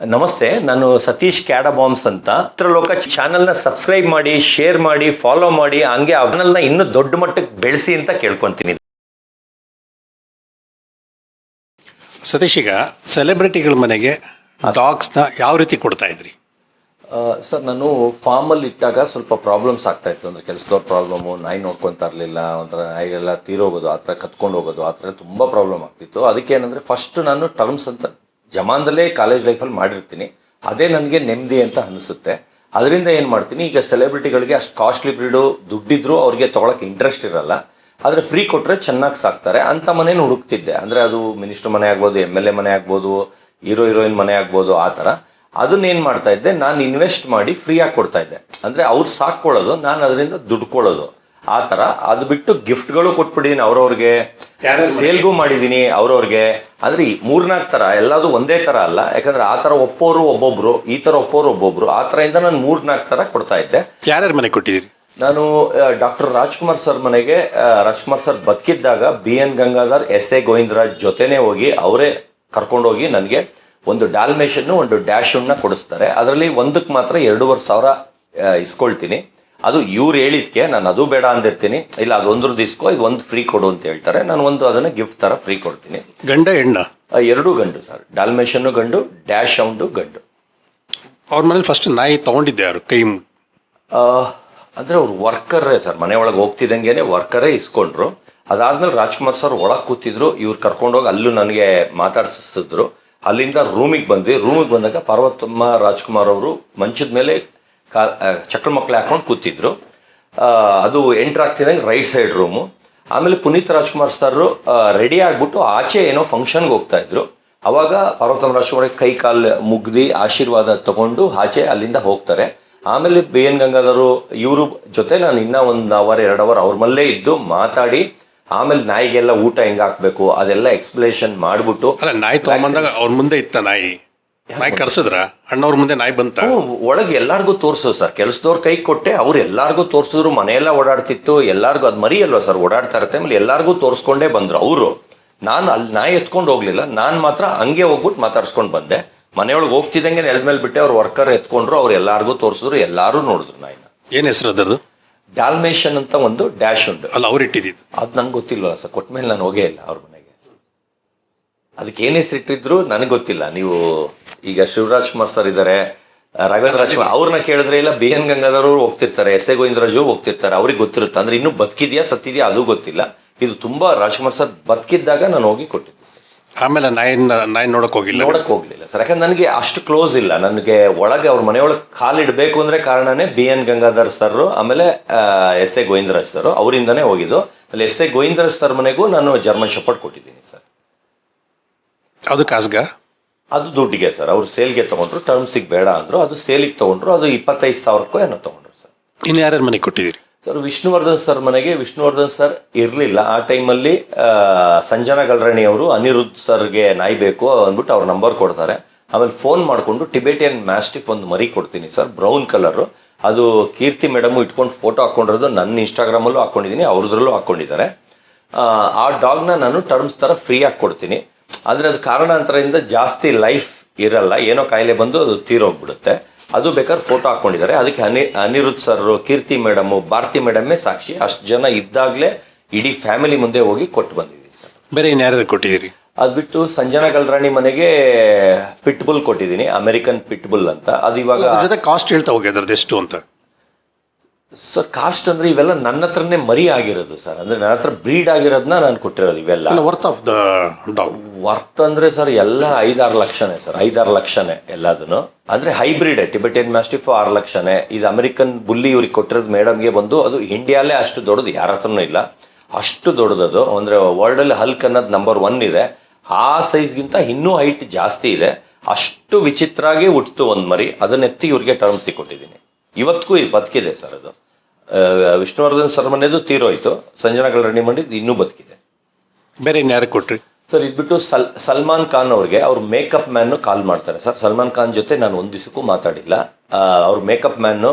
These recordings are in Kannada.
ನಮಸ್ತೆ ನಾನು ಸತೀಶ್ ಕ್ಯಾಡಬಾಮ್ಸ್ ಅಂತ. ಚಿತ್ರಲೋಕ ಚಾನಲ್ನ ಸಬ್ಸ್ಕ್ರೈಬ್ ಮಾಡಿ ಶೇರ್ ಮಾಡಿ ಫಾಲೋ ಮಾಡಿ ಹಂಗೆ ಅವನಲ್ಲ ಇನ್ನೂ ದೊಡ್ಡ ಮಟ್ಟಕ್ಕೆ ಬೆಳೆಸಿ ಅಂತ ಕೇಳ್ಕೊಂತೀನಿ. ಸತೀಶ್ ಈಗ ಸೆಲೆಬ್ರಿಟಿಗಳ ಮನೆಗೆ ಡಾಗ್ಸ್ನ ಯಾವ ರೀತಿ ಕೊಡ್ತಾ ಇದ್ರಿ? ಸರ್ ನಾನು ಫಾರ್ಮಲ್ಲಿ ಇಟ್ಟಾಗ ಸ್ವಲ್ಪ ಪ್ರಾಬ್ಲಮ್ಸ್ ಆಗ್ತಾ ಇತ್ತು. ಅಂದರೆ ಕೆಲಸದವ್ರ ಪ್ರಾಬ್ಲಮ್ ನಾಯಿ ನೋಡ್ಕೊತಾ ಇರಲಿಲ್ಲ ಒಂಥರ ನಾಯಿಗೆಲ್ಲ ತೀರೋಗೋದು ಆ ಥರ ಕತ್ಕೊಂಡು ಹೋಗೋದು ಆ ಥರ ತುಂಬ ಪ್ರಾಬ್ಲಮ್ ಆಗ್ತಿತ್ತು. ಅದಕ್ಕೆ ಏನಂದರೆ ಫಸ್ಟ್ ನಾನು ಟರ್ಮ್ಸ್ ಅಂತ ಜಮಾನ್ದಲ್ಲೇ ಕಾಲೇಜ್ ಲೈಫಲ್ಲಿ ಮಾಡಿರ್ತೀನಿ. ಅದೇ ನನಗೆ ನೆಮ್ಮದಿ ಅಂತ ಅನಿಸುತ್ತೆ. ಅದರಿಂದ ಏನು ಮಾಡ್ತೀನಿ, ಈಗ ಸೆಲೆಬ್ರಿಟಿಗಳಿಗೆ ಅಷ್ಟು ಕಾಸ್ಟ್ಲಿ ಬ್ರೀಡು ದುಡ್ಡಿದ್ರು ಅವ್ರಿಗೆ ತೊಗೊಳಕ್ಕೆ ಇಂಟ್ರೆಸ್ಟ್ ಇರಲ್ಲ. ಆದರೆ ಫ್ರೀ ಕೊಟ್ಟರೆ ಚೆನ್ನಾಗಿ ಸಾಕ್ತಾರೆ. ಅಂತ ಮನೇನ ಹುಡುಕ್ತಿದ್ದೆ. ಅಂದರೆ ಅದು ಮಿನಿಸ್ಟರ್ ಮನೆ ಆಗ್ಬೋದು ಎಂ ಎಲ್ ಎ ಮನೆ ಆಗ್ಬೋದು ಹೀರೋ ಹೀರೋಯಿನ್ ಮನೆ ಆಗ್ಬೋದು, ಆ ಥರ. ಅದನ್ನ ಏನು ಮಾಡ್ತಾ ಇದ್ದೆ, ನಾನು ಇನ್ವೆಸ್ಟ್ ಮಾಡಿ ಫ್ರೀಯಾಗಿ ಕೊಡ್ತಾ ಇದ್ದೆ. ಅಂದರೆ ಅವ್ರು ಸಾಕ್ಕೊಳ್ಳೋದು, ನಾನು ಅದರಿಂದ ದುಡ್ಕೊಳ್ಳೋದು ಆ ತರ. ಅದು ಬಿಟ್ಟು ಗಿಫ್ಟ್ಗಳು ಕೊಟ್ಬಿಟ್ಟಿದ್ದೀನಿ ಅವ್ರವ್ರಿಗೆ. ಸೇಲ್ಗೂ ಮಾಡಿದ್ದೀನಿ ಅವ್ರವ್ರಿಗೆ. ಆದ್ರೆ ಈ ಮೂರ್ನಾಲ್ಕು ತರ ಎಲ್ಲದೂ ಒಂದೇ ತರ ಅಲ್ಲ. ಯಾಕಂದ್ರೆ ಆ ತರ ಒಪ್ಪೋರು ಒಬ್ಬೊಬ್ರು ಈ ತರ ಒಪ್ಪೋರು ಒಬ್ಬೊಬ್ರು. ಆ ತರ ಇಂದ ನಾನು ಮೂರ್ನಾಲ್ಕು ತರ ಕೊಡ್ತಾ ಇದ್ದೆ. ಯಾರ್ಯಾರ ಮನೆ ಕೊಟ್ಟಿದ್ದೀರಿ? ನಾನು ಡಾಕ್ಟರ್ ರಾಜ್ಕುಮಾರ್ ಸರ್ ಮನೆಗೆ ರಾಜ್ಕುಮಾರ್ ಸರ್ ಬದುಕಿದ್ದಾಗ B N Gangadhar S A Govindaraj ಜೊತೆನೇ ಹೋಗಿ ಅವರೇ ಕರ್ಕೊಂಡೋಗಿ ನನಗೆ ಒಂದು ಡಾಲ್ಮೇಷನ್ನು ಒಂದು ಡ್ಯಾಶನ್ನ ಕೊಡಿಸ್ತಾರೆ. ಅದರಲ್ಲಿ ಒಂದಕ್ಕೆ ಮಾತ್ರ ಎರಡೂವರೆ ಸಾವಿರ ಇಸ್ಕೊಳ್ತೀನಿ. ಅದು ಇವ್ರು ಹೇಳಿದ್ಕೆ ನಾನು ಅದು ಬೇಡ ಅಂದಿರ್ತೀನಿ. ಇಲ್ಲ ಅದೊಂದ್ರದ್ದು ಇಸ್ಕೋ ಇದು ಒಂದು ಫ್ರೀ ಕೊಡು ಅಂತ ಹೇಳ್ತಾರೆ. ನಾನು ಒಂದು ಅದನ್ನ ಗಿಫ್ಟ್ ತರ ಫ್ರೀ ಕೊಡ್ತೀನಿ. ಗಂಡ ಹೆಣ್ಣ? ಎರಡು ಗಂಡು ಸರ್. ಡಾಲ್ಮೇಷನ್ನು ಗಂಡು ಡ್ಯಾಶ್ ಸೌಂಡು ಗಂಡು. ಅವ್ರ ಮನೇಲಿ ಫಸ್ಟ್ ನಾಯಿ ತಗೊಂಡಿದ್ದೆ ಯಾರು ಕೈ ಅಂದ್ರೆ ಅವ್ರು ವರ್ಕರೇ ಸರ್. ಮನೆ ಒಳಗೆ ಹೋಗ್ತಿದ್ದಂಗೆ ವರ್ಕರೇ ಇಸ್ಕೊಂಡ್ರು. ಅದಾದ್ಮೇಲೆ ರಾಜ್ಕುಮಾರ್ ಸರ್ ಒಳಗೆ ಕೂತಿದ್ರು. ಇವ್ರು ಕರ್ಕೊಂಡೋಗಿ ಅಲ್ಲೂ ನನಗೆ ಮಾತಾಡ್ಸಿದ್ರು ಅಲ್ಲಿಂದ ರೂಮಿಗೆ ಬಂದ್ವಿ. ರೂಮಿಗೆ ಬಂದಾಗ ಪಾರ್ವತಮ್ಮ ರಾಜ್ಕುಮಾರ್ ಅವರು ಮಂಚದ ಮೇಲೆ ಕಾ ಚಕ್ರ ಮಕ್ಕಳು ಹಾಕೊಂಡು ಕೂತಿದ್ರು. ಅದು ಎಂಟ್ರ್ ಆಗ್ತಿದ್ದಂಗೆ ರೈಟ್ ಸೈಡ್ ರೂಮು. ಆಮೇಲೆ ಪುನೀತ್ ರಾಜ್ಕುಮಾರ್ ಸರ್ ರೆಡಿ ಆಗ್ಬಿಟ್ಟು ಆಚೆ ಏನೋ ಫಂಕ್ಷನ್ಗೆ ಹೋಗ್ತಾ ಇದ್ರು. ಅವಾಗ ಪಾರ್ವತಮ್ಮ ರಾಜ್ಕುಮಾರ್ ಕೈ ಕಾಲು ಮುಗ್ದಿ ಆಶೀರ್ವಾದ ತಗೊಂಡು ಆಚೆ ಅಲ್ಲಿಂದ ಹೋಗ್ತಾರೆ. ಆಮೇಲೆ ಬಿ ಎನ್ ಗಂಗಾಧರು ಇವರು ಜೊತೆ ನಾನು ಇನ್ನ ಒಂದು ಅವರ್ ಎರಡು ಅವರ್ ಅವ್ರ ಮಲ್ಲೇ ಇದ್ದು ಮಾತಾಡಿ ಆಮೇಲೆ ನಾಯಿಗೆಲ್ಲ ಊಟ ಹೆಂಗ್ ಹಾಕ್ಬೇಕು ಅದೆಲ್ಲ ಎಕ್ಸ್ಪ್ಲೇಷನ್ ಮಾಡಿಬಿಟ್ಟು ಅಲ್ಲ ನಾಯಿ ತಗೊಂಡ್ಬಂದಾಗ ಅವ್ರ ಮುಂದೆ ಇತ್ತ ನಾಯಿ? ನಾಯಿ ಕರ್ಸಿದ್ರ? ಅಣ್ಣವ್ರ ಮುಂದೆ ನಾಯಿ ಬಂತ? ಒಳಗೆ ಎಲ್ಲಾರ್ಗು ತೋರ್ಸು ಸರ್. ಕೆಲಸದವ್ರ ಕೈ ಕೊಟ್ಟೆ ಅವ್ರು ಎಲ್ಲಾರ್ಗು ತೋರ್ಸಿದ್ರು ಮನೆಯೆಲ್ಲ ಓಡಾಡ್ತಿತ್ತು. ಎಲ್ಲಾರ್ಗೂ ಅದು ಮರಿ ಅಲ್ವಾ ಸರ್ ಓಡಾಡ್ತಾ ಇರುತ್ತೆ. ಆಮೇಲೆ ಎಲ್ಲಾರ್ಗೂ ತೋರ್ಸ್ಕೊಂಡೇ ಬಂದ್ರು ಅವರು. ನಾನು ಅಲ್ಲಿ ನಾಯಿ ಎತ್ಕೊಂಡು ಹೋಗ್ಲಿಲ್ಲ. ನಾನು ಮಾತ್ರ ಹಂಗೆ ಹೋಗ್ಬಿಟ್ಟು ಮಾತಾಡ್ಸ್ಕೊಂಡು ಬಂದೆ. ಮನೆಯೊಳಗೆ ಹೋಗ್ತಿದ್ದಂಗೆ ನೆಲದ ಮೇಲೆ ಬಿಟ್ಟೆ ಅವ್ರು ವರ್ಕರ್ ಎತ್ಕೊಂಡ್ರು ಅವ್ರು ಎಲ್ಲಾರ್ಗೂ ತೋರ್ಸಿದ್ರು ಎಲ್ಲಾರು ನೋಡಿದ್ರು ನಾಯಿನ. ಏನ್ ಹೆಸರು ಅದರದು ಡಾಲ್ಮೇಷನ್ ಅಂತ ಒಂದು ಡ್ಯಾಶ್ ಉಂಟು. ಅಲ್ಲ ಅವ್ರು ಇಟ್ಟಿದ್ದು ಅದು ನಂಗೆ ಗೊತ್ತಿಲ್ವಲ್ಲ ಸರ್ ಕೊಟ್ಟ ಮೇಲೆ ನಾನು ಹೋಗೇ ಇಲ್ಲ ಅವ್ರ ಮನೆಗೆ. ಅದಕ್ಕೆ ಏನೇ ಹೆಸರು ಇಟ್ಟಿದ್ರು ನನಗೆ ಗೊತ್ತಿಲ್ಲ. ನೀವು ಈಗ ಶಿವರಾಜ್ ಕುಮಾರ್ ಸರ್ ಇದ್ದಾರೆ ರಾಘವೇಂದ್ರ ರಾಜ್ಕುಮಾರ್ ಅವ್ರನ್ನ ಕೇಳಿದ್ರೆ ಇಲ್ಲ ಬಿ ಎನ್ ಗಂಗಾಧರ್ ಅವರು ಹೋಗ್ತಿರ್ತಾರೆ ಎಸ್ ಎ ಗೋವಿಂದರಾಜು ಹೋಗ್ತಿರ್ತಾರೆ ಅವ್ರಿಗೆ ಗೊತ್ತಿರುತ್ತೆ. ಅಂದ್ರೆ ಇನ್ನೂ ಬದುಕಿದ್ಯಾ ಸತ್ತಿದ್ಯಾ ಅದು ಗೊತ್ತಿಲ್ಲ. ಇದು ತುಂಬಾ ರಾಜ್ಕುಮಾರ್ ಸರ್ ಬದುಕಿದ್ದಾಗ ನಾನು ಹೋಗಿ ಕೊಟ್ಟಿದ್ದೆ ಸರ್. ಆಮೇಲೆ ನಾಯಿನ್ ನಾಯಿ ನೋಡಕ್ ಹೋಗಿಲ್ಲ. ನೋಡಕ್ ಹೋಗ್ಲಿಲ್ಲ ಸರ್. ಯಾಕಂದ್ರೆ ನನಗೆ ಅಷ್ಟು ಕ್ಲೋಸ್ ಇಲ್ಲ. ನನಗೆ ಒಳಗೆ ಅವ್ರ ಮನೆಯೊಳಗೆ ಕಾಲಿಡಬೇಕು ಅಂದ್ರೆ ಕಾರಣನೇ ಬಿ ಎನ್ ಗಂಗಾಧರ್ ಸರ್ ಆಮೇಲೆ ಎಸ್ ಎ ಗೋವಿಂದರಾಜ್ ಸರ್ ಅವರಿಂದನೇ ಹೋಗಿದ್ದು. ಅಲ್ಲಿ ಎಸ್ ಎ ಗೋವಿಂದರಾಜ್ ಸರ್ ಮನೆಗೂ ನಾನು ಜರ್ಮನ್ ಶಪರ್ಟ್ ಕೊಟ್ಟಿದ್ದೀನಿ ಸರ್. ಅದು ಕಾಸ್ಗ ಅದು ದುಡ್ಡಿಗೆ ಸರ್. ಅವ್ರು ಸೇಲ್ಗೆ ತಗೊಂಡ್ರು ಟರ್ಮ್ಸಿಗೆ ಬೇಡ ಅಂದ್ರು. ಅದು ಸೇಲಿಗೆ ತಗೊಂಡ್ರು ಅದು ಇಪ್ಪತ್ತೈದು ಸಾವಿರಕ್ಕೂ ಏನೋ ತಗೊಂಡ್ರು ಸರ್. ಇನ್ನು ಯಾರ್ಯಾರ ಮನೆಗೆ ಕೊಟ್ಟಿದ್ದೀರಿ? ಸರ್ ವಿಷ್ಣುವರ್ಧನ್ ಸರ್ ಮನೆಗೆ ವಿಷ್ಣುವರ್ಧನ್ ಸರ್ ಇರಲಿಲ್ಲ. ಆ ಟೈಮಲ್ಲಿ ಸಂಜನಾ ಗಲ್ರಾಣಿ ಅವರು ಅನಿರುದ್ಧ ಸರ್ಗೆ ನಾಯಿ ಬೇಕು ಅಂದ್ಬಿಟ್ಟು ಅವ್ರ ನಂಬರ್ ಕೊಡ್ತಾರೆ. ಆಮೇಲೆ ಫೋನ್ ಮಾಡಿಕೊಂಡು ಟಿಬೇಟಿಯನ್ ಮ್ಯಾಸ್ಟಿಫ್ ಒಂದು ಮರಿ ಕೊಡ್ತೀನಿ ಸರ್ ಬ್ರೌನ್ ಕಲರು. ಅದು ಕೀರ್ತಿ ಮೇಡಮು ಇಟ್ಕೊಂಡು ಫೋಟೋ ಹಾಕ್ಕೊಂಡಿರೋದು ನನ್ನ ಇನ್ಸ್ಟಾಗ್ರಾಮಲ್ಲೂ ಹಾಕೊಂಡಿದ್ದೀನಿ ಅವ್ರದ್ರಲ್ಲೂ ಹಾಕೊಂಡಿದ್ದಾರೆ. ಆ, ಡಾಗ್ನ ನಾನು ಟರ್ಮ್ಸ್ ಥರ ಫ್ರೀ ಆಗಿ ಕೊಡ್ತೀನಿ. ಆದರೆ ಅದು ಕಾರಣಾಂತರದಿಂದ ಜಾಸ್ತಿ ಲೈಫ್ ಇರಲ್ಲ. ಏನೋ ಕಾಯಿಲೆ ಬಂದು ಅದು ತೀರೋಗ್ಬಿಡುತ್ತೆ. ಅದು ಬೇಕಾದ್ರೆ ಫೋಟೋ ಹಾಕೊಂಡಿದ್ದಾರೆ. ಅದಕ್ಕೆ ಅನಿ ಅನಿರುದ್ಧ್ ಸರ್ ಕೀರ್ತಿ ಮೇಡಮ್ ಭಾರತಿ ಮೇಡಮ್ಮೇ ಸಾಕ್ಷಿ. ಅಷ್ಟು ಜನ ಇದ್ದಾಗಲೇ ಇಡೀ ಫ್ಯಾಮಿಲಿ ಮುಂದೆ ಹೋಗಿ ಕೊಟ್ಟು ಬಂದಿದ್ದೀವಿ ಸರ್ ಬೇರೆ ಇನ್ಯಾರು ಕೊಟ್ಟಿದ್ದೀರಿ? ಅದು ಬಿಟ್ಟು ಸಂಜನಾ ಗಲ್ರಾಣಿ ಮನೆಗೆ ಪಿಟ್ಬುಲ್ ಕೊಟ್ಟಿದ್ದೀನಿ. ಅಮೆರಿಕನ್ ಪಿಟ್ಬುಲ್ ಅಂತ. ಅದು ಇವಾಗ ಕಾಸ್ಟ್ ಹೇಳ್ತಾ ಹೋಗಿ ಅದ್ರದ್ದು ಎಷ್ಟು ಅಂತ. ಸರ್ ಕಾಸ್ಟ್ ಅಂದ್ರೆ ಇವೆಲ್ಲ ನನ್ನ ಹತ್ರನೇ ಮರಿ ಆಗಿರೋದು ಸರ್. ಅಂದ್ರೆ ನನ್ನ ಹತ್ರ ಬ್ರೀಡ್ ಆಗಿರೋದನ್ನ ನಾನು ಕೊಟ್ಟಿರೋದು ಇವೆಲ್ಲ. Worth of the dog worth ಅಂದ್ರೆ ಸರ್ ಎಲ್ಲ ಐದಾರು ಲಕ್ಷನೇ ಸರ್. ಐದಾರು ಲಕ್ಷನೇ ಎಲ್ಲದನ್ನು. ಅಂದ್ರೆ ಹೈಬ್ರಿಡ್ ಟಿಬೆಟಿಯನ್ ಮ್ಯಾಸ್ಟಿಫ್ ಆರು ಲಕ್ಷನೇ. ಇದು ಅಮೆರಿಕನ್ ಬುಲ್ಲಿ ಇವ್ರಿಗೆ ಕೊಟ್ಟಿರೋದು ಮೇಡಮ್ಗೆ ಬಂದು ಅದು ಇಂಡಿಯಾಲೇ ಅಷ್ಟು ದೊಡ್ಡದು. ಯಾರ ಹತ್ರನೂ ಇಲ್ಲ. ಅಷ್ಟು ದೊಡ್ಡದದು ಅಂದ್ರೆ ವರ್ಲ್ಡ್ ಅಲ್ಲಿ ಹಲ್ಕ್ ಅನ್ನೋದು ನಂಬರ್ ಒನ್ ಇದೆ. ಆ ಸೈಜ್ಗಿಂತ ಇನ್ನೂ ಹೈಟ್ ಜಾಸ್ತಿ ಇದೆ. ಅಷ್ಟು ವಿಚಿತ್ರಾಗಿ ಹುಟ್ಟಿತು ಒಂದು ಮರಿ. ಅದನ್ನೆತ್ತಿ ಇವ್ರಿಗೆ ಟರ್ಮ್ಸಿ ಕೊಟ್ಟಿದ್ದೀನಿ. ಇವತ್ತಿಗೂ ಇದು ಬದುಕಿದೆ ಸರ್ ಅದು. ವಿಷ್ಣುವರ್ಧನ್ ಸರ್ ಮನೆಯದು ತೀರೋಯ್ತು ಸಂಜನಾ ಗಲ್ರಾಣಿ ಮಂಡಿ ಇನ್ನೂ ಬದುಕಿದೆ. ಬೇರೆ ಇನ್ನು ಯಾರು ಕೊಟ್ರಿ? ಸರ್ ಇದ್ಬಿಟ್ಟು ಸಲ್ ಸಲ್ಮಾನ್ ಖಾನ್ ಅವ್ರಿಗೆ ಅವ್ರ ಮೇಕಪ್ ಮ್ಯಾನ್ ಕಾಲ್ ಮಾಡ್ತಾರೆ. ಸರ್ ಸಲ್ಮಾನ್ ಖಾನ್ ಜೊತೆ ನಾನು ಒಂದು ದಿವಸಕ್ಕೂ ಮಾತಾಡಿಲ್ಲ. ಅವ್ರ ಮೇಕಪ್ ಮ್ಯಾನ್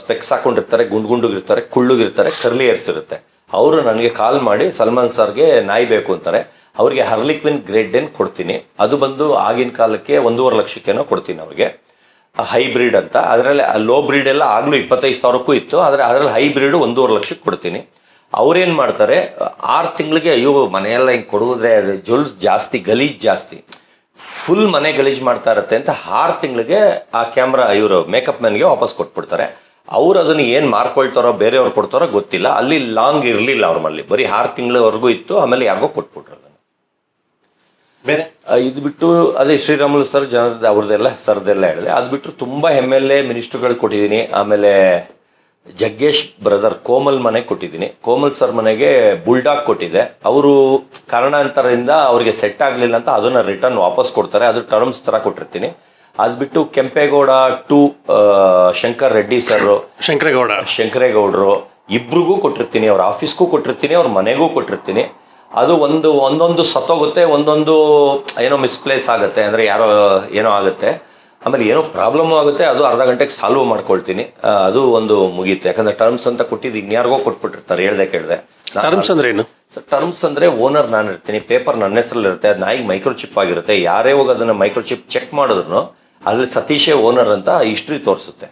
ಸ್ಪೆಕ್ಸ್ ಹಾಕೊಂಡಿರ್ತಾರೆ ಗುಂಡ್ ಗುಂಡುಗಿರ್ತಾರೆ ಕುಳ್ಳುಗಿರ್ತಾರೆ ಕರ್ಲಿ ಏರ್ಸ್ ಇರುತ್ತೆ ಅವರು ನನಗೆ ಕಾಲ್ ಮಾಡಿ ಸಲ್ಮಾನ್ ಸರ್ಗೆ ನಾಯಿ ಬೇಕು ಅಂತಾರೆ. ಅವ್ರಿಗೆ ಹರ್ಲಿಕ್ವಿನ್ ಗ್ರೇಡ್ ಏನ್ ಕೊಡ್ತೀನಿ. ಅದು ಬಂದು ಆಗಿನ ಕಾಲಕ್ಕೆ ಒಂದೂವರೆ ಲಕ್ಷಕ್ಕೇನೋ ಕೊಡ್ತೀನಿ ಅವ್ರಿಗೆ. ಹೈಬ್ರಿಡ್ ಅಂತ. ಅದರಲ್ಲಿ ಲೋ ಬ್ರೀಡ್ ಎಲ್ಲ ಆಗ್ಲೂ ಇಪ್ಪತ್ತೈದು ಸಾವಿರಕ್ಕೂ ಇತ್ತು. ಆದರೆ ಅದರಲ್ಲಿ ಹೈಬ್ರಿಡ್ ಒಂದೂವರೆ ಲಕ್ಷಕ್ಕೆ ಕೊಡ್ತೀನಿ. ಅವ್ರೇನ್ ಮಾಡ್ತಾರೆ, ಆರು ತಿಂಗಳಿಗೆ ಅಯ್ಯೋ, ಮನೆಯೆಲ್ಲ ಹಿಂಗೆ ಕೊಡುವುದ್ರೆ ಅದು ಜುಲ್ಸ್ ಜಾಸ್ತಿ, ಗಲೀಜ್ ಜಾಸ್ತಿ. ಫುಲ್ ಮನೆ ಗಲೀಜ್ ಮಾಡ್ತಾ ಇರುತ್ತೆ ಅಂತ ಆರು ತಿಂಗಳಿಗೆ ಆ ಕ್ಯಾಮ್ರಾ ಇವರು ಮೇಕಪ್ ಮ್ಯಾನ್ಗೆ ವಾಪಸ್ ಕೊಟ್ಬಿಡ್ತಾರೆ. ಅವ್ರು ಅದನ್ನ ಏನು ಮಾರ್ಕೊಳ್ತಾರೋ, ಬೇರೆಯವ್ರು ಕೊಡ್ತಾರೋ ಗೊತ್ತಿಲ್ಲ. ಅಲ್ಲಿ ಲಾಂಗ್ ಇರಲಿಲ್ಲ ಅವ್ರ ಮಲ್ಲಿ. ಬರೀ ಆರು ತಿಂಗಳವರೆಗೂ ಇತ್ತು. ಆಮೇಲೆ ಯಾರಿಗೋ ಕೊಟ್ಬಿಟ್ರು. ಬೇರೆ? ಇದು ಬಿಟ್ಟು ಅದೇ ಶ್ರೀರಾಮುಲು ಸರ್ ಜನದ ಅವ್ರದ್ದೆಲ್ಲ ಸರ್ದೆಲ್ಲ ಹೇಳಿದೆ. ಅದು ಬಿಟ್ಟು ತುಂಬಾ ಎಂ ಎಲ್ ಎ ಮಿನಿಸ್ಟರ್ಗಳು ಕೊಟ್ಟಿದ್ದೀನಿ. ಆಮೇಲೆ ಜಗ್ಗೇಶ್ ಬ್ರದರ್ ಕೋಮಲ್ ಮನೆ ಕೊಟ್ಟಿದ್ದೀನಿ. ಕೋಮಲ್ ಸರ್ ಮನೆಗೆ ಬುಲ್ಡಾಗ್ ಕೊಟ್ಟಿದೆ ಅವರು ಕಾರಣಾಂತರದಿಂದ ಅವರಿಗೆ ಸೆಟ್ ಆಗಲಿಲ್ಲ ಅಂತ ಅದನ್ನ ರಿಟರ್ನ್ ವಾಪಸ್ ಕೊಡ್ತಾರೆ. ಅದು ಟರ್ಮ್ಸ್ ತರ ಕೊಟ್ಟಿರ್ತೀನಿ. ಅದು ಬಿಟ್ಟು ಕೆಂಪೇಗೌಡ ಟು ಶಂಕರ್ ರೆಡ್ಡಿ ಸರ್ ಶಂಕರೇಗೌಡ. ಶಂಕರೇಗೌಡರು ಇಬ್ರಿಗೂ ಕೊಟ್ಟಿರ್ತೀನಿ. ಅವ್ರ ಆಫೀಸ್ಗೂ ಕೊಟ್ಟಿರ್ತೀನಿ. ಅವ್ರ ಮನೆಗೂ ಕೊಟ್ಟಿರ್ತೀನಿ. ಅದು ಒಂದು ಒಂದೊಂದು ಸತ್ತೋಗುತ್ತೆ ಒಂದೊಂದು ಏನೋ ಮಿಸ್ಪ್ಲೇಸ್ ಆಗುತ್ತೆ ಅಂದರೆ ಯಾರೋ ಏನೋ ಆಗುತ್ತೆ. ಆಮೇಲೆ ಏನೋ ಪ್ರಾಬ್ಲಮ್ ಆಗುತ್ತೆ ಅದು ಅರ್ಧ ಗಂಟೆಗೆ ಸಾಲ್ವ್ ಮಾಡ್ಕೊಳ್ತೀನಿ. ಅದು ಒಂದು ಮುಗೀತು. ಯಾಕಂದ್ರೆ ಟರ್ಮ್ಸ್ ಅಂತ ಕೊಟ್ಟಿದ್ದು ಇನ್ಯಾರಿಗೋ ಕೊಟ್ಬಿಟ್ಟಿರ್ತಾರೆ ಹೇಳ್ದೆ ಕೇಳ್ದೆ. ಟರ್ಮ್ಸ್ ಅಂದ್ರೆ ಏನು? ಸರ್ ಟರ್ಮ್ಸ್ ಅಂದ್ರೆ ಓನರ್ ನಾನು ಇರ್ತೀನಿ ಪೇಪರ್ ನನ್ನ ಹೆಸರಲ್ಲಿ ಇರುತ್ತೆ ಅದು ನಾಯಿಗೆ ಮೈಕ್ರೋ ಚಿಪ್ ಆಗಿರುತ್ತೆ. ಯಾರೇ ಹೋಗಿ ಅದನ್ನ ಮೈಕ್ರೋ ಚಿಪ್ ಚೆಕ್ ಮಾಡಿದ್ರು ಅದ್ರಲ್ಲಿ ಸತೀಶೇ ಓನರ್ ಅಂತ ಹಿಸ್ಟ್ರಿ ತೋರಿಸುತ್ತೆ.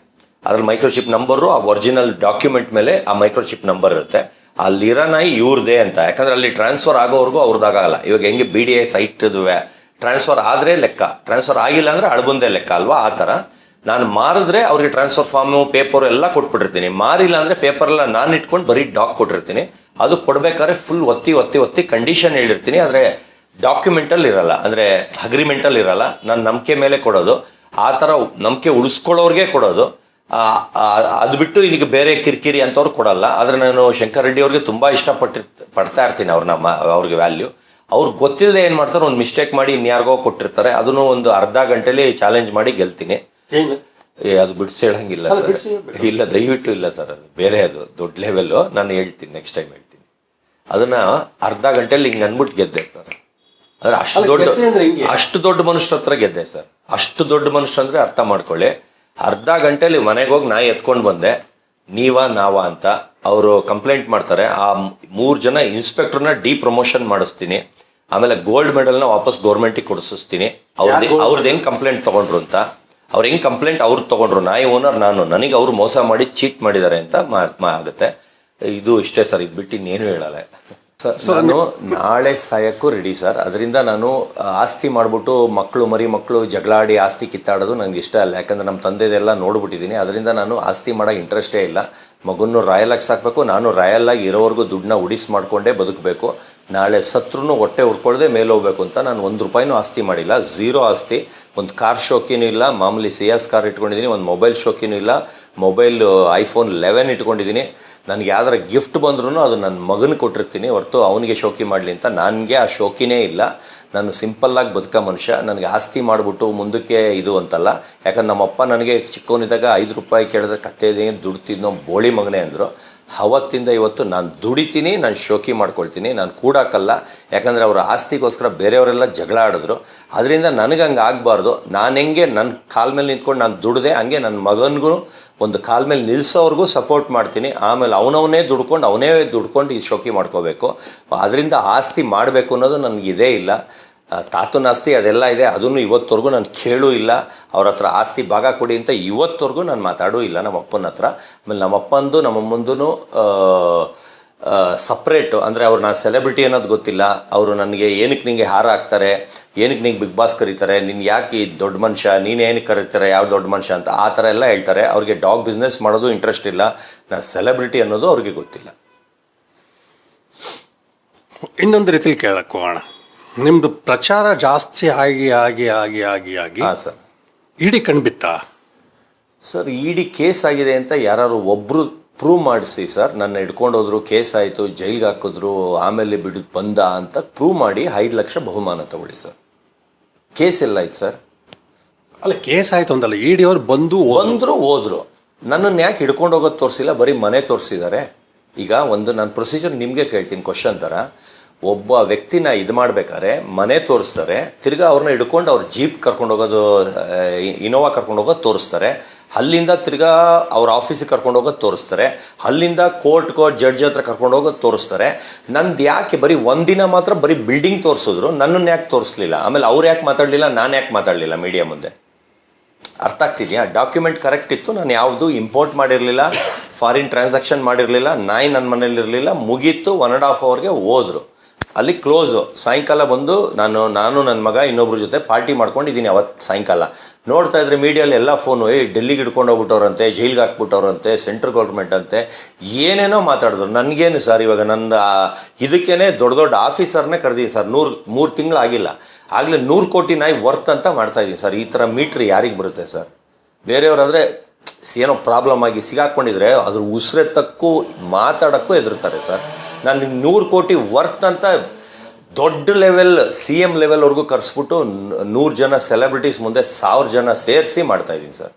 ಅದ್ರಲ್ಲಿ ಮೈಕ್ರೋ ಚಿಪ್ ನಂಬರು ಆ ಒರಿಜಿನಲ್ ಡಾಕ್ಯುಮೆಂಟ್ ಮೇಲೆ ಆ ಮೈಕ್ರೋ ಚಿಪ್ ನಂಬರ್ ಇರುತ್ತೆ. ಅಲ್ಲಿರೋ ನಾಯಿ ಇವ್ರದೇ ಅಂತ. ಯಾಕಂದ್ರೆ ಅಲ್ಲಿ ಟ್ರಾನ್ಸ್ಫರ್ ಆಗೋವರೆಗೂ ಅವ್ರದ್ದಾಗಲ್ಲ ಇವಾಗ ಹೆಂಗೆ B D A site transfer ಆದ್ರೆ ಲೆಕ್ಕ. ಟ್ರಾನ್ಸ್ಫರ್ ಆಗಿಲ್ಲ ಅಂದ್ರೆ ಅಳಬಂದೆ ಲೆಕ್ಕ ಅಲ್ವಾ? ಆ ಥರ. ನಾನು ಮಾರಿದ್ರೆ ಅವ್ರಿಗೆ ಟ್ರಾನ್ಸ್ಫರ್ ಫಾರ್ಮು ಪೇಪರ್ ಎಲ್ಲ ಕೊಟ್ಬಿಟ್ಟಿರ್ತೀನಿ. ಮಾರಿಲ್ಲ ಅಂದ್ರೆ ಪೇಪರ್ ಎಲ್ಲ ನಾನು ಇಟ್ಕೊಂಡು ಬರೀ ಡಾಕ್ ಕೊಟ್ಟಿರ್ತೀನಿ. ಅದು ಕೊಡ್ಬೇಕಾದ್ರೆ ಫುಲ್ ಒತ್ತಿ ಒತ್ತಿ ಒತ್ತಿ ಕಂಡೀಷನ್ ಹೇಳಿರ್ತೀನಿ. ಆದ್ರೆ ಡಾಕ್ಯುಮೆಂಟಲ್ಲಿ ಇರಲ್ಲ. ಅಂದರೆ ಅಗ್ರಿಮೆಂಟಲ್ಲಿ ಇರಲ್ಲ. ನಾನು ನಂಬಿಕೆ ಮೇಲೆ ಕೊಡೋದು. ಆ ಥರ ನಂಬಿಕೆ ಉಳಿಸ್ಕೊಳ್ಳೋರ್ಗೆ ಕೊಡೋದು. ಅದು ಬಿಟ್ಟು ಇಲ್ಲಿಗೆ ಬೇರೆ ಕಿರಿಕಿರಿ ಅಂತವ್ರು ಕೊಡಲ್ಲ. ಆದ್ರೆ ನಾನು ಶಂಕರ್ ರೆಡ್ಡಿ ಅವ್ರಿಗೆ ತುಂಬಾ ಇಷ್ಟಪಟ್ಟಿರ್ ಪಡ್ತಾ ಇರ್ತೀನಿ ಅವ್ರನ್ನ ಅವ್ರಿಗೆ ವ್ಯಾಲ್ಯೂ ಅವ್ರಿಗೆ ಗೊತ್ತಿಲ್ಲದೆ ಏನು ಮಾಡ್ತಾರೆ ಒಂದು ಮಿಸ್ಟೇಕ್ ಮಾಡಿ ಇನ್ಯಾರಿಗೋ ಕೊಟ್ಟಿರ್ತಾರೆ. ಅದನ್ನು ಒಂದು ಅರ್ಧ ಗಂಟೆಲಿ ಚಾಲೆಂಜ್ ಮಾಡಿ ಗೆಲ್ತೀನಿ. ಏ ಅದು ಬಿಡಿಸಿ ಹೇಳಂಗಿಲ್ಲ ಸರ್. ಇಲ್ಲ ದಯವಿಟ್ಟು ಇಲ್ಲ ಸರ್ ಅದು. ಬೇರೆ ಅದು ದೊಡ್ಡ ಲೆವೆಲ್ಲು ನಾನು ಹೇಳ್ತೀನಿ ನೆಕ್ಸ್ಟ್ ಟೈಮ್ ಹೇಳ್ತೀನಿ. ಅದನ್ನ ಅರ್ಧ ಗಂಟೆಲಿ ಹಿಂಗೆ ಅನ್ಬಿಟ್ಟು ಗೆದ್ದೆ ಸರ್. ಅಂದ್ರೆ ಅಷ್ಟು ದೊಡ್ಡ ಅಷ್ಟು ದೊಡ್ಡ ಮನುಷ್ಯರ ಹತ್ರ ಗೆದ್ದೆ ಸರ್. ಅಷ್ಟು ದೊಡ್ಡ ಮನುಷ್ಯ ಅಂದ್ರೆ ಅರ್ಥ ಮಾಡ್ಕೊಳ್ಳಿ. ಅರ್ಧ ಗಂಟೆಲಿ ಮನೆಗೆ ಹೋಗಿ ನಾಯಿ ಎತ್ಕೊಂಡು ಬಂದೆ. ನೀವಾ ನಾವಾ ಅಂತ ಅವರು ಕಂಪ್ಲೇಂಟ್ ಮಾಡ್ತಾರೆ. ಆ ಮೂರು ಜನ ಇನ್ಸ್ಪೆಕ್ಟರ್ನ ಡಿ ಪ್ರಮೋಷನ್ ಮಾಡಿಸ್ತೀನಿ. ಆಮೇಲೆ ಗೋಲ್ಡ್ ಮೆಡಲ್ನ ವಾಪಸ್ ಗೌರ್ಮೆಂಟಿಗೆ ಕೊಡಿಸ್ತೀನಿ ಅವ್ರದ್ದು ಅವ್ರದ್ದು ಹೆಂಗ್ ಕಂಪ್ಲೇಂಟ್ ತಗೊಂಡ್ರು ಅಂತ. ಅವ್ರು ಹೆಂಗ್ ಕಂಪ್ಲೇಂಟ್ ಅವ್ರು ತಗೊಂಡ್ರು ನಾಯಿ ಓನರ್ ನಾನು. ನನಗೆ ಅವ್ರು ಮೋಸ ಮಾಡಿ ಚೀಟ್ ಮಾಡಿದ್ದಾರೆ ಅಂತ ಮಾ- ಆಗುತ್ತೆ. ಇದು ಇಷ್ಟೇ ಸರ್ ಇದು ಬಿಟ್ಟು ಇನ್ನೇನು ಹೇಳಲ್ಲ. ಸರ್ ನಾನು ನಾಳೆ ಸಾಯಕ್ಕೂ ರೆಡಿ ಸರ್ ಅದರಿಂದ ನಾನು ಆಸ್ತಿ ಮಾಡಿಬಿಟ್ಟು ಮಕ್ಕಳು ಮರಿ ಮಕ್ಕಳು ಜಗಳಾಡಿ ಆಸ್ತಿ ಕಿತ್ತಾಡೋದು ನನಗೆ ಇಷ್ಟ ಅಲ್ಲ. ಯಾಕಂದ್ರೆ ನಮ್ಮ ತಂದೆದೆಲ್ಲ ನೋಡ್ಬಿಟ್ಟಿದ್ದೀನಿ. ಅದರಿಂದ ನಾನು ಆಸ್ತಿ ಮಾಡೋ ಇಂಟ್ರೆಸ್ಟೇ ಇಲ್ಲ. ಮಗುನ್ನು ರಾಯಲ್ ಆಗಿ ಸಾಕಬೇಕು. ನಾನು ರಾಯಲ್ ಆಗಿ ಇರೋವರೆಗೂ ದುಡ್ಡನ್ನ ಉಡಿಸ್ ಮಾಡಿಕೊಂಡೇ ಬದುಕಬೇಕು. ನಾಳೆ ಸತ್ರು ಹೊಟ್ಟೆ ಉರ್ಕೊಳ್ಳದೆ ಮೇಲೆ ಹೋಗ್ಬೇಕು ಅಂತ ನಾನು ಒಂದು ರೂಪಾಯಿನೂ ಆಸ್ತಿ ಮಾಡಿಲ್ಲ. ಝೀರೋ ಆಸ್ತಿ. ಒಂದು ಕಾರ್ ಶೋಕಿನೂ ಇಲ್ಲ, ಮಾಮೂಲಿ ಸಿಯಾಸ್ ಕಾರ್ ಇಟ್ಕೊಂಡಿದ್ದೀನಿ ಒಂದು ಮೊಬೈಲ್ ಶೋಕಿನೂ ಇಲ್ಲ. ಮೊಬೈಲ್ ಐಫೋನ್ ಲೆವೆನ್ ಇಟ್ಕೊಂಡಿದ್ದೀನಿ ನನಗೆ ಯಾವ್ದಾರ ಗಿಫ್ಟ್ ಬಂದ್ರೂ ಅದು ನನ್ನ ಮಗನ ಕೊಟ್ಟಿರ್ತೀನಿ, ಹೊರತು ಅವನಿಗೆ ಶೋಕಿ ಮಾಡಲಿ ಅಂತ. ನನಗೆ ಆ ಶೋಕಿನೇ ಇಲ್ಲ. ನಾನು ಸಿಂಪಲ್ಲಾಗಿ ಬದುಕ ಮನುಷ್ಯ. ನನಗೆ ಆಸ್ತಿ ಮಾಡಿಬಿಟ್ಟು ಮುಂದಕ್ಕೆ ಇದು ಅಂತಲ್ಲ. ಯಾಕಂದ್ರೆ ನಮ್ಮಪ್ಪ ನನಗೆ ಚಿಕ್ಕವನಿದ್ದಾಗ ಐದು ರೂಪಾಯಿ ಕೇಳಿದ್ರೆ ಕತ್ತೆ ದುಡ್ತಿದ್ನೋ ಬೋಳಿ ಮಗನೇ ಅಂದರು. ಅವತ್ತಿಂದ ಇವತ್ತು ನಾನು ದುಡಿತೀನಿ, ನಾನು ಶೋಕಿ ಮಾಡ್ಕೊಳ್ತೀನಿ, ನಾನು ಕೂಡಾಕಲ್ಲ. ಯಾಕಂದರೆ ಅವರ ಆಸ್ತಿಗೋಸ್ಕರ ಬೇರೆಯವರೆಲ್ಲ ಜಗಳ ಆಡಿದ್ರು. ಅದರಿಂದ ನನಗೆ ಹಂಗೆ ಆಗಬಾರ್ದು. ನಾನು ಹೆಂಗೆ ನನ್ನ ಕಾಲ ಮೇಲೆ ನಿಂತ್ಕೊಂಡು ನಾನು ದುಡ್ದೆ, ಹಂಗೆ ನನ್ನ ಮಗನಿಗೂ ಒಂದು ಕಾಲ ಮೇಲೆ ನಿಲ್ಸೋವ್ರಿಗೂ ಸಪೋರ್ಟ್ ಮಾಡ್ತೀನಿ. ಆಮೇಲೆ ಅವನವನೇ ದುಡ್ಕೊಂಡು, ಅವನೇ ದುಡ್ಕೊಂಡು ಈ ಶೋಕಿ ಮಾಡ್ಕೋಬೇಕು. ಅದರಿಂದ ಆಸ್ತಿ ಮಾಡಬೇಕು ಅನ್ನೋದು ನನಗಿದೇ ಇಲ್ಲ. ತಾತನ ಆಸ್ತಿ ಅದೆಲ್ಲ ಇದೆ, ಅದನ್ನು ಇವತ್ತವರೆಗೂ ನಾನು ಕೇಳೂ ಇಲ್ಲ. ಅವ್ರ ಹತ್ರ ಆಸ್ತಿ ಭಾಗ ಕೊಡಿ ಅಂತ ಇವತ್ತವರೆಗೂ ನಾನು ಮಾತಾಡೂ ಇಲ್ಲ ನಮ್ಮ ಅಪ್ಪನ ಹತ್ರ. ಆಮೇಲೆ ನಮ್ಮ ಅಪ್ಪಂದು, ನಮ್ಮ ಅಮ್ಮಂದು ಸಪ್ರೇಟು ಅಂದರೆ ಅವ್ರು ನಾನು ಸೆಲೆಬ್ರಿಟಿ ಅನ್ನೋದು ಗೊತ್ತಿಲ್ಲ. ಅವರು ನನಗೆ ಏನಕ್ಕೆ ನಿಮಗೆ ಹಾರ ಹಾಕ್ತಾರೆ? ಏನಕ್ಕೆ ನಿಂಗೆ ಬಿಗ್ ಬಾಸ್ ಕರೀತಾರೆ? ನಿನ್ಗೆ ಯಾಕೆ ಈ ದೊಡ್ಡ ಮನುಷ್ಯ? ನೀನು ಏನಕ್ಕೆ ಕರೀತಾರೆ? ಯಾವ ದೊಡ್ಡ ಮನುಷ್ಯ ಅಂತ ಆ ಥರ ಎಲ್ಲ ಹೇಳ್ತಾರೆ. ಅವ್ರಿಗೆ ಡಾಗ್ ಬಿಸ್ನೆಸ್ ಮಾಡೋದು ಇಂಟ್ರೆಸ್ಟ್ ಇಲ್ಲ. ನಾನು ಸೆಲೆಬ್ರಿಟಿ ಅನ್ನೋದು ಅವ್ರಿಗೆ ಗೊತ್ತಿಲ್ಲ. ಇನ್ನೊಂದು ರೀತಿಲಿ ಹೋಗೋಣ. ನಿಮ್ದು ಪ್ರಚಾರ ಜಾಸ್ತಿ ಆಗಿ ಆಗಿ ಆಗಿ ಆಗಿ ಆಗಿ ಹಾಂ ಸರ್. ಇಡೀ ಕಣ್ಬಿತ್ತಾ? ಸರ್ ಇಡಿ ಕೇಸ್ ಆಗಿದೆ ಅಂತ ಯಾರು ಒಬ್ರು ಪ್ರೂವ್ ಮಾಡಿಸಿ ಸರ್. ನನ್ನ ಹಿಡ್ಕೊಂಡೋದ್ರು ಕೇಸ್ ಆಯಿತು ಜೈಲ್ಗೆ ಹಾಕಿದ್ರು ಆಮೇಲೆ ಬಿಡು ಬಂದ ಅಂತ ಪ್ರೂವ್ ಮಾಡಿ ಐದು ಲಕ್ಷ ಬಹುಮಾನ ತಗೊಳ್ಳಿ ಸರ್. ಕೇಸ್ ಎಲ್ಲ ಆಯ್ತು ಸರ್. ಅಲ್ಲ ಕೇಸ್ ಆಯ್ತು ಅಂತಲ್ಲ ಇಡಿ ಅವ್ರು ಬಂದು ಹೋದ್ರು. ಬಂದ್ರು ಹೋದ್ರು. ನನ್ನನ್ನು ಯಾಕೆ ಹಿಡ್ಕೊಂಡು ಹೋಗೋದು ತೋರಿಸಿಲ್ಲ ಬರೀ ಮನೆ ತೋರಿಸಿದ್ದಾರೆ ಈಗ ಒಂದು ನಾನು ಪ್ರೊಸೀಜರ್ ನಿಮಗೆ ಕೇಳ್ತೀನಿ ಕ್ವಶನ್ ಥರ ಒಬ್ಬ ವ್ಯಕ್ತಿನ ಇದು ಮಾಡ್ಬೇಕಾದ್ರೆ ಮನೆ ತೋರಿಸ್ತಾರೆ, ತಿರ್ಗಾ ಅವ್ರನ್ನ ಹಿಡ್ಕೊಂಡು ಅವ್ರ ಜೀಪ್ ಕರ್ಕೊಂಡು ಹೋಗೋದು ಇನೋವಾ ಕರ್ಕೊಂಡು ಹೋಗೋದು ತೋರಿಸ್ತಾರೆ. ಅಲ್ಲಿಂದ ತಿರ್ಗಾ ಅವ್ರ ಆಫೀಸಿಗೆ ಕರ್ಕೊಂಡು ಹೋಗೋದು ತೋರಿಸ್ತಾರೆ. ಅಲ್ಲಿಂದ ಕೋರ್ಟ್ಗೋ ಜಡ್ಜ್ ಹತ್ರ ಕರ್ಕೊಂಡು ಹೋಗೋದು ತೋರಿಸ್ತಾರೆ. ನಂದು ಯಾಕೆ ಬರೀ ಒಂದಿನ ಮಾತ್ರ ಬರೀ ಬಿಲ್ಡಿಂಗ್ ತೋರಿಸಿದ್ರು ನನ್ನನ್ನು ಯಾಕೆ ತೋರಿಸ್ಲಿಲ್ಲ? ಆಮೇಲೆ ಅವ್ರು ಯಾಕೆ ಮಾತಾಡಲಿಲ್ಲ, ನಾನು ಯಾಕೆ ಮಾತಾಡಲಿಲ್ಲ ಮೀಡಿಯಾ ಮುಂದೆ? ಅರ್ಥ ಆಗ್ತಿದೆಯಾ? ಡಾಕ್ಯುಮೆಂಟ್ ಕರೆಕ್ಟ್ ಇತ್ತು, ನಾನು ಯಾವುದು ಇಂಪೋರ್ಟ್ ಮಾಡಿರಲಿಲ್ಲ, ಫಾರಿನ್ ಟ್ರಾನ್ಸಾಕ್ಷನ್ ಮಾಡಿರಲಿಲ್ಲ, ನಾಯಿ ನನ್ನ ಮನೇಲಿರಲಿಲ್ಲ, ಮುಗೀತು, ಒನ್ ಆ್ಯಂಡ್ ಹಾಫ್ ಅವರ್ಗೆ ಹೋದ್ರು. ಅಲ್ಲಿ ಕ್ಲೋಸು ಸಾಯಂಕಾಲ ಬಂದು ನಾನು ನಾನು ನನ್ನ ಮಗ ಇನ್ನೊಬ್ರ ಜೊತೆ ಪಾರ್ಟಿ ಮಾಡ್ಕೊಂಡಿದ್ದೀನಿ ಅವತ್ತು ಸಾಯಂಕಾಲ. ನೋಡ್ತಾ ಇದ್ರೆ ಮೀಡಿಯಲ್ಲಿ ಎಲ್ಲ ಫೋನು ಏ ಡೆಲ್ಲಿಗೆ ಹಿಡ್ಕೊಂಡು ಹೋಗ್ಬಿಟ್ಟವ್ರಂತೆ, ಜೈಲ್ಗೆ ಹಾಕ್ಬಿಟ್ಟವ್ರಂತೆ ಸೆಂಟ್ರಲ್ ಗೌರ್ಮೆಂಟ್ ಅಂತೆ. ಏನೇನೋ ಮಾತಾಡಿದ್ರು. ನನಗೇನು ಸರ್ ಇವಾಗ ನನ್ನ ಇದಕ್ಕೇನೆ ದೊಡ್ಡ ದೊಡ್ಡ ಆಫೀಸರ್ನೇ ಕರೆದೀನಿ ಸರ್ ನೂರು, ಮೂರು ತಿಂಗಳು ಆಗಿಲ್ಲ. ಆಗಲೇ ನೂರು ಕೋಟಿ ನಾಯಿ ವರ್ತ್ ಅಂತ ಮಾಡ್ತಾ ಇದ್ದೀನಿ ಸರ್ ಈ ಥರ ಮೀಟ್ರ್ ಯಾರಿಗೆ ಬರುತ್ತೆ ಸರ್ ಬೇರೆಯವರಾದರೆ, ಏನೋ ಪ್ರಾಬ್ಲಮ್ ಆಗಿ ಸಿಗಾಕ್ಕೊಂಡಿದ್ರೆ ಅದ್ರ ಉಸಿರೆತ್ತಕ್ಕೂ, ಮಾತಾಡೋಕ್ಕೂ ಹೆದರ್ತಾರೆ ಸರ್ ನಾನು ನೂರು ಕೋಟಿ ವರ್ತ್ ಅಂತ ದೊಡ್ಡ ಲೆವೆಲ್ ಸಿ ಎಂ ಲೆವೆಲ್ವರೆಗೂ ಕರೆಸ್ಬಿಟ್ಟು ನೂರು ಜನ ಸೆಲೆಬ್ರಿಟೀಸ್ ಮುಂದೆ ಸಾವಿರ ಜನ ಸೇರಿಸಿ ಮಾಡ್ತಾ ಇದ್ದೀನಿ ಸರ್.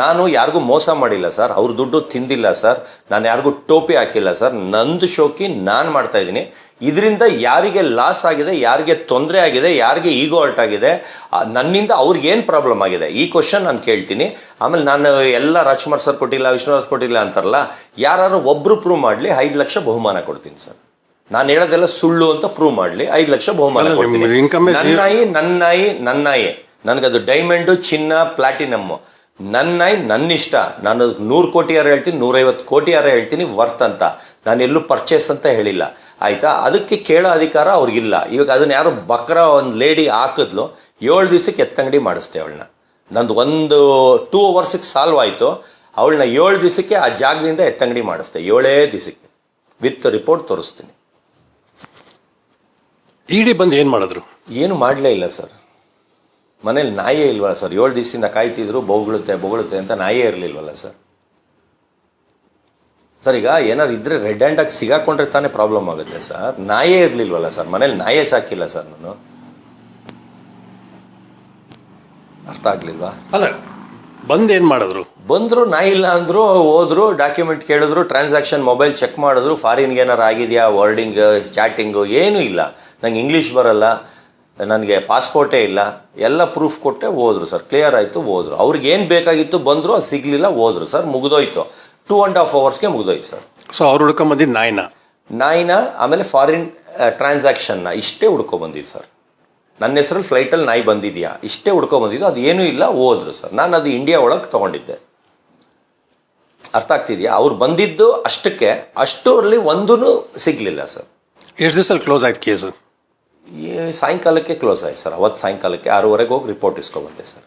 ನಾನು ಯಾರಿಗೂ ಮೋಸ ಮಾಡಿಲ್ಲ ಸರ್. ಅವ್ರ ದುಡ್ಡು ತಿಂದಿಲ್ಲ ಸರ್. ನಾನು ಯಾರಿಗೂ ಟೋಪಿ ಹಾಕಿಲ್ಲ ಸರ್. ನಂದು ಶೋಕಿ ನಾನು ಮಾಡ್ತಾ ಇದ್ದೀನಿ. ಇದರಿಂದ ಯಾರಿಗೆ ಲಾಸ್ ಆಗಿದೆ ಯಾರಿಗೆ ತೊಂದರೆ ಆಗಿದೆ ಯಾರಿಗೆ ಈಗೋ ಅಲ್ಟ್ ಆಗಿದೆ ನನ್ನಿಂದ ಅವ್ರಿಗೆ ಏನು ಪ್ರಾಬ್ಲಮ್ ಆಗಿದೆ? ಈ ಕ್ವಶನ್ ನಾನು ಕೇಳ್ತೀನಿ. ಆಮೇಲೆ ನಾನು ಎಲ್ಲ ರಾಜ್ಕುಮಾರ್ ಸರ್ ಕೊಟ್ಟಿಲ್ಲ ವಿಷ್ಣುವರ್ಸ್ ಕೊಟ್ಟಿಲ್ಲ ಅಂತಾರಲ್ಲ ಯಾರು ಒಬ್ಬರು ಪ್ರೂವ್ ಮಾಡಲಿ ಐದು ಲಕ್ಷ ಬಹುಮಾನ ಕೊಡ್ತೀನಿ ಸರ್ ನಾನು ಹೇಳೋದೆಲ್ಲ ಸುಳ್ಳು ಅಂತ ಪ್ರೂವ್ ಮಾಡಲಿ ಐದು ಲಕ್ಷ ಬಹುಮಾನ ಕೊಡ್ತೀನಿ. ನನ್ನಾಯಿ income is ನನ್ನ ನಾಯಿ ನನ್ನ ನಾಯಿ ನನ್ನ ನಾಯಿ. ನನಗದು ಡೈಮಂಡು ಚಿನ್ನ ಪ್ಲಾಟಿನಮ್ಮು ನನ್ನ ನಾಯಿ ನನ್ನ ಇಷ್ಟ ನಾನು ನೂರು ಕೋಟಿ ಯಾರು ಹೇಳ್ತೀನಿ ನೂರೈವತ್ತು ಕೋಟಿ ಯಾರು ಹೇಳ್ತೀನಿ ವರ್ತ್ ಅಂತ. ನಾನು ಎಲ್ಲೂ ಪರ್ಚೇಸ್ ಅಂತ ಹೇಳಿಲ್ಲ. ಆಯಿತಾ? ಅದಕ್ಕೆ ಕೇಳೋ ಅಧಿಕಾರ ಅವ್ರಿಗಿಲ್ಲ. ಇವಾಗ ಅದನ್ನ ಯಾರು ಬಕ್ರ ಒಂದು ಲೇಡಿ ಹಾಕಿದ್ಲು ಏಳು ದಿವಸಕ್ಕೆ ಎತ್ತಂಗಡಿ ಮಾಡಿಸ್ತೆ ಅವಳನ್ನ. ನಂದು ಒಂದು ಟೂ ಅವರ್ಸಿಗೆ ಸಾಲ್ವ್ ಆಯಿತು. ಅವಳನ್ನ ಏಳು ದಿವಸಕ್ಕೆ ಆ ಜಾಗದಿಂದ ಎತ್ತಂಗಡಿ ಮಾಡಿಸ್ತೆ ಏಳೇ ದಿವಸಕ್ಕೆ. ವಿತ್ ರಿಪೋರ್ಟ್ ತೋರಿಸ್ತೀನಿ. ಇಡಿ ಬಂದು ಏನು ಮಾಡಿದ್ರು? ಏನು ಮಾಡಲೇ ಇಲ್ಲ ಸರ್. ಮನೇಲಿ ನಾಯೇ ಇಲ್ವಲ್ಲ ಸರ್. ಏಳು ದಿವಸದಿಂದ ಕಾಯ್ತಿದ್ರು ಬೊಗಳುತ್ತೆ ಬೊಗಳುತ್ತೆ ಅಂತ ನಾಯೇ ಇರಲಿಲ್ವಲ್ಲ ಸರ್. ಸರ್ ಈಗ ಏನಾದ್ರು ಇದ್ರೆ ರೆಡ್ ಹ್ಯಾಂಡಾಗಿ ಸಿಗಾಕೊಂಡ್ರೆ ತಾನೇ ಪ್ರಾಬ್ಲಮ್ ಆಗುತ್ತೆ ಸರ್ ನಾಯೇ ಇರಲಿಲ್ವಲ್ಲ ಸರ್ ಮನೇಲಿ ನಾಯೇ ಸಾಕಿಲ್ಲ ಸರ್ ನಾನು. ಅರ್ಥ ಆಗ್ಲಿಲ್ವಾ? ಅಲ್ಲ ಬಂದು ಏನು ಮಾಡಿದ್ರು? ಬಂದರು ನಾಯಿ ಇಲ್ಲ ಅಂದರು ಹೋದ್ರು ಡಾಕ್ಯುಮೆಂಟ್ ಕೇಳಿದ್ರು ಟ್ರಾನ್ಸಾಕ್ಷನ್ ಮೊಬೈಲ್ ಚೆಕ್ ಮಾಡಿದ್ರು ಫಾರಿನ್ಗೆ ಏನಾರು ಆಗಿದೆಯಾ ವರ್ಡಿಂಗ್ ಚಾಟಿಂಗು ಏನೂ ಇಲ್ಲ. ನಂಗೆ ಇಂಗ್ಲೀಷ್ ಬರಲ್ಲ ನನಗೆ ಪಾಸ್ಪೋರ್ಟೇ ಇಲ್ಲ. ಎಲ್ಲ ಪ್ರೂಫ್ ಕೊಟ್ಟೆ ಹೋದ್ರು ಸರ್ ಕ್ಲಿಯರ್ ಆಯಿತು ಹೋದ್ರು. ಅವ್ರಿಗೆ ಏನು ಬೇಕಾಗಿತ್ತು ಬಂದರು ಅದು ಸಿಗಲಿಲ್ಲ ಹೋದ್ರು ಸರ್ ಮುಗಿದೋಯ್ತು. ಟೂ ಆ್ಯಂಡ್ ಹಾಫ್ ಅವರ್ಸ್ಗೆ ಮುಗಿದೋಯ್ತು ಸರ್. ಸೊ ಅವ್ರು ಹುಡ್ಕೊಂಬಂದಿದ್ದು ನಾಯಿನ? ನಾಯಿನ ಆಮೇಲೆ ಫಾರಿನ್ ಟ್ರಾನ್ಸಾಕ್ಷನ್ನ ಇಷ್ಟೇ ಹುಡ್ಕೊಬಂದಿದ್ದು ಸರ್. ನನ್ನ ಹೆಸರಲ್ಲಿ ಫ್ಲೈಟಲ್ಲಿ ನಾಯಿ ಬಂದಿದೆಯಾ? ಇಷ್ಟೇ ಹುಡ್ಕೊಬಂದಿದ್ದು ಅದು ಏನೂ ಇಲ್ಲ ಹೋದ್ರು ಸರ್. ನಾನು ಅದು ಇಂಡಿಯಾ ಒಳಗೆ ತೊಗೊಂಡಿದ್ದೆ. ಅರ್ಥ ಆಗ್ತಿದೆಯಾ? ಅವ್ರು ಬಂದಿದ್ದು ಅಷ್ಟಕ್ಕೆ ಅಷ್ಟರಲ್ಲಿ ಒಂದೂ ಸಿಗಲಿಲ್ಲ ಸರ್. ಎಷ್ಟು ದಿವಸ ಕ್ಲೋಸ್ ಆಯ್ತು ಕೇಸು ಸಾಯಂಕಾಲಕ್ಕೆ ಕ್ಲೋಸ್ ಆಯ್ತು ಸರ್. ಅವತ್ತು ಸಾಯಂಕಾಲಕ್ಕೆ ಆರೂವರೆಗೆ ಹೋಗಿ ರಿಪೋರ್ಟ್ ಇಸ್ಕೊಬಂದೆ ಸರ್.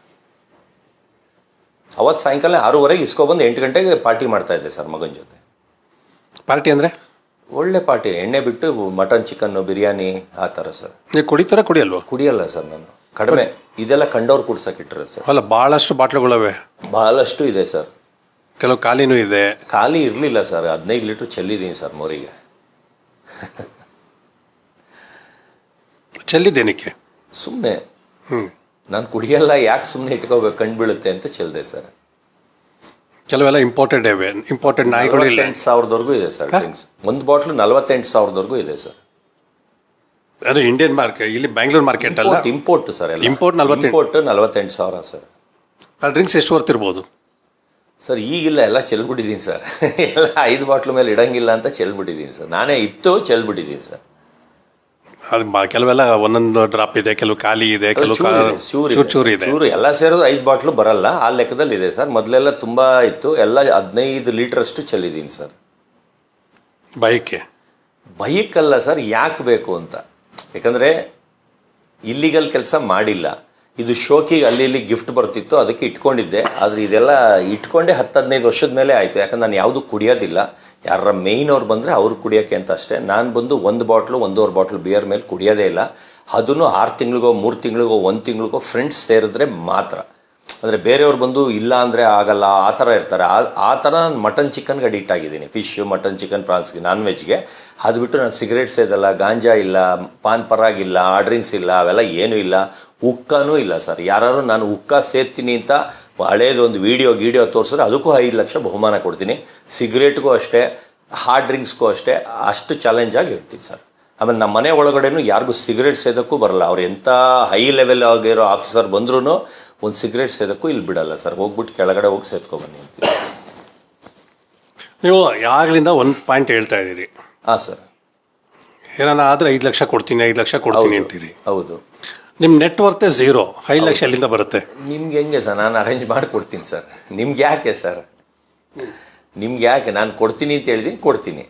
ಅವತ್ತು ಸಾಯಂಕಾಲ ಆರೂವರೆಗೆ ಇಸ್ಕೊಬಂದು ಎಂಟು ಗಂಟೆಗೆ ಪಾರ್ಟಿ ಮಾಡ್ತಾ ಇದ್ದೆ ಸರ್ ಮಗನ ಜೊತೆ. ಪಾರ್ಟಿ ಅಂದರೆ? ಒಳ್ಳೆ ಪಾರ್ಟಿ ಎಣ್ಣೆ ಬಿಟ್ಟು ಮಟನ್ ಚಿಕನ್ನು ಬಿರಿಯಾನಿ ಆ ಥರ ಸರ್. ನೀವು ಕುಡಿತಾರ ಕುಡಿಯಲ್ವಾ? ಕುಡಿಯಲ್ಲ ಸರ್ ನಾನು. ಕಡಿಮೆ. ಇದೆಲ್ಲ ಕಂಡವ್ರು ಕುಡ್ಸಕ್ಕಿಟ್ರೆ ಸರ್. ಅಲ್ಲ ಭಾಳಷ್ಟು ಬಾಟ್ಲುಗಳವೆ. ಭಾಳಷ್ಟು ಇದೆ ಸರ್. ಕೆಲವು ಖಾಲಿನೂ ಇದೆ. ಖಾಲಿ ಇರಲಿಲ್ಲ ಸರ್. ಹದಿನೈದು ಲೀಟ್ರ್ ಚೆಲ್ಲಿದ್ದೀನಿ ಸರ್ ಮೋರಿಗೆ. ಚೆಲ್ಲಿದ್ದೇನಕ್ಕೆ? ಸುಮ್ಮನೆ ಹ್ಞೂ ನಾನು ಕುಡಿಯಲ್ಲ ಯಾಕೆ ಸುಮ್ಮನೆ ಇಟ್ಕೋಬೇಕು ಕಂಡು ಬೀಳುತ್ತೆ ಅಂತ ಚೆಲ್ಲದೆ ಸರ್. ಕೆಲವೆಲ್ಲ ಇಂಪಾರ್ಟೆಂಟ್ ಇವೆ ಇಂಪಾರ್ಟೆಂಟ್ ನಾಯಿಗಳು ಇಲ್ಲ. ನಲವತ್ತೆಂಟು ಸಾವಿರದವರೆಗೂ ಇದೆ ಸರ್ ಡ್ರಿಂಕ್ಸ್ ಒಂದು ಬಾಟ್ಲು ನಲವತ್ತೆಂಟು ಸಾವಿರದವರೆಗೂ ಇದೆ ಸರ್. ಅದು ಇಂಡಿಯನ್ ಮಾರ್ಕೆಟ್ ಇಲ್ಲಿ ಬ್ಯಾಂಗ್ಳೂರ್ ಮಾರ್ಕೆಟ್ ಅಲ್ಲ? Import sir import 48. ಇಂಪೋರ್ಟ್ ನಲವತ್ತೆಂಟು ಸಾವಿರ ಸರ್. ಆ ಡ್ರಿಂಕ್ಸ್ ಎಷ್ಟು ಬರ್ತಿರ್ಬೋದು ಸರ್ ಈಗಿಲ್ಲ ಎಲ್ಲ ಚೆಲ್ಬಿಟ್ಟಿದ್ದೀನಿ ಸರ್. ಎಲ್ಲ ಐದು ಬಾಟ್ಲು ಮೇಲೆ ಇಡಂಗಿಲ್ಲ ಅಂತ ಚೆಲ್ಬಿಟ್ಟಿದ್ದೀನಿ ಸರ್. ನಾನೇ ಇತ್ತು ಚೆಲ್ಬಿಟ್ಟಿದ್ದೀನಿ ಸರ್. ಅದು ಬಾ- ಕೆಲವೆಲ್ಲ ಒಂದೊಂದು ಡ್ರಾಪ್ ಇದೆ ಕೆಲವು ಖಾಲಿ ಇದೆ ಕೆಲವು ಚೂರು ಇದೆ, ಚೂರು ಚೂರು ಚೂರು ಇದೆ. ಇದೆ ಚೂರು ಎಲ್ಲ ಸೇರಿದ್ರು ಐದು ಬಾಟ್ಲು ಬರಲ್ಲ. ಆ ಲೆಕ್ಕದಲ್ಲಿ ಇದೆ ಸರ್. ಮೊದಲೆಲ್ಲ ತುಂಬಾ ಇತ್ತು. ಎಲ್ಲ ಹದಿನೈದು ಲೀಟ್ರಷ್ಟು ಚೆಲ್ಲಿದ್ದೀನಿ ಸರ್. ಬೈಕೆ ಬೈಕ್ ಅಲ್ಲ ಸರ್ ಯಾಕೆ ಬೇಕು ಅಂತ. ಯಾಕಂದ್ರೆ ಇಲ್ಲಿಗಲ್ ಕೆಲಸ ಮಾಡಿಲ್ಲ. ಇದು ಶೋಕಿಗೆ ಅಲ್ಲಿ ಇಲ್ಲಿ ಗಿಫ್ಟ್ ಬರ್ತಿತ್ತು ಅದಕ್ಕೆ ಇಟ್ಕೊಂಡಿದ್ದೆ. ಆದರೆ ಇದೆಲ್ಲ ಇಟ್ಕೊಂಡೆ ಹತ್ತು ಹದಿನೈದು ವರ್ಷದ ಮೇಲೆ ಆಯಿತು. ಯಾಕಂದ್ರೆ ನಾನು ಯಾವುದು ಕುಡಿಯೋದಿಲ್ಲ. ಯಾರ ಮೇಯ್ನ್ ಅವ್ರು ಬಂದರೆ ಅವ್ರು ಕುಡಿಯೋಕ್ಕೆ ಅಂತ ಅಷ್ಟೇ. ನಾನು ಬಂದು ಒಂದು ಬಾಟ್ಲು, ಒಂದೂವರೆ ಬಾಟ್ಲು ಬಿಯರ್ ಮೇಲೆ ಕುಡಿಯೋದೇ ಇಲ್ಲ. ಅದನ್ನು ಆರು ತಿಂಗಳಿಗೋ, ಮೂರು ತಿಂಗಳಿಗೋ, ಒಂದು ತಿಂಗಳಿಗೋ ಫ್ರೆಂಡ್ಸ್ ಸೇರಿದ್ರೆ ಮಾತ್ರ. ಅಂದರೆ ಬೇರೆಯವ್ರು ಬಂದು ಇಲ್ಲ ಅಂದರೆ ಆಗಲ್ಲ, ಆ ಥರ ಇರ್ತಾರೆ. ಆ ಆ ಥರ ನಾನು ಮಟನ್ ಚಿಕನ್ಗೆ ಅಡಿಕ್ಟ್ ಆಗಿದ್ದೀನಿ. ಫಿಶ್ ಮಟನ್ ಚಿಕನ್ ಪ್ರಾನ್ಸ್ಗೆ ನಾನ್ ವೆಜ್ಗೆ ಅದು ಬಿಟ್ಟು ನಾನು ಸಿಗರೇಟ್ಸ್ ಸೇದಲ್ಲ, ಗಾಂಜಾ ಇಲ್ಲ, ಪಾನ್ ಇಲ್ಲ, ಆ ಡ್ರಿಂಕ್ಸ್ ಇಲ್ಲ, ಅವೆಲ್ಲ ಏನೂ ಇಲ್ಲ. ಉಕ್ಕನೂ ಇಲ್ಲ ಸರ್. ಯಾರು ನಾನು ಉಕ್ಕ ಸೇರ್ತೀನಿ ಅಂತ ಹಳೇದು ಒಂದು ವೀಡಿಯೋ ಗೀಡಿಯೋ ತೋರಿಸಿದ್ರೆ ಅದಕ್ಕೂ ಐದು ಲಕ್ಷ ಬಹುಮಾನ ಕೊಡ್ತೀನಿ. ಸಿಗರೇಟ್ಗೂ ಅಷ್ಟೇ ಹಾರ್ಡ್ ಡ್ರಿಂಕ್ಸ್ಗೂ ಅಷ್ಟೇ ಅಷ್ಟು ಚಾಲೆಂಜ್ ಆಗಿ ಹೇಳ್ತೀನಿ ಸರ್. ಆಮೇಲೆ ನಮ್ಮ ಮನೆ ಒಳಗಡೆನೂ ಯಾರಿಗೂ ಸಿಗರೇಟ್ ಸೇದಕ್ಕೂ ಬರಲ್ಲ. ಅವ್ರು ಎಂಥ ಹೈ ಲೆವೆಲ್ ಆಗಿರೋ ಆಫೀಸರ್ ಬಂದ್ರೂ ಒಂದು ಸಿಗರೇಟ್ ಸೇದಕ್ಕೂ ಇಲ್ಲಿ ಬಿಡಲ್ಲ ಸರ್. ಹೋಗ್ಬಿಟ್ಟು ಕೆಳಗಡೆ ಹೋಗಿ ಸೇದ್ಕೊಬನ್ನಿ ಅಂತೀವಿ ನೀವು ಯಾರಿಂದ ಒಂದು ಪಾಯಿಂಟ್ ಹೇಳ್ತಾ ಇದ್ದೀರಿ? ಹಾಂ ಸರ್. ಏನಾನ ಆದರೆ ಐದು ಲಕ್ಷ ಕೊಡ್ತೀನಿ ಐದು ಲಕ್ಷ ಕೊಡ್ತೀನಿ ಅಂತೀರಿ? ಹೌದು. ನಿಮ್ಮ ನೆಟ್ವರ್ತೆ ಝೀರೋ ಐದು ಲಕ್ಷ ಅಲ್ಲಿಂದ ಬರುತ್ತೆ. ನಿಮ್ಗೆ ಹೆಂಗೆ ಸರ್? ನಾನು ಅರೇಂಜ್ ಮಾಡಿ ಕೊಡ್ತೀನಿ ಸರ್. ನಿಮ್ಗೆ ಯಾಕೆ ಸರ್? ನಿಮ್ಗೆ ಯಾಕೆ? ನಾನು ಕೊಡ್ತೀನಿ ಅಂತ ಹೇಳಿದೀನಿ ಕೊಡ್ತೀನಿ.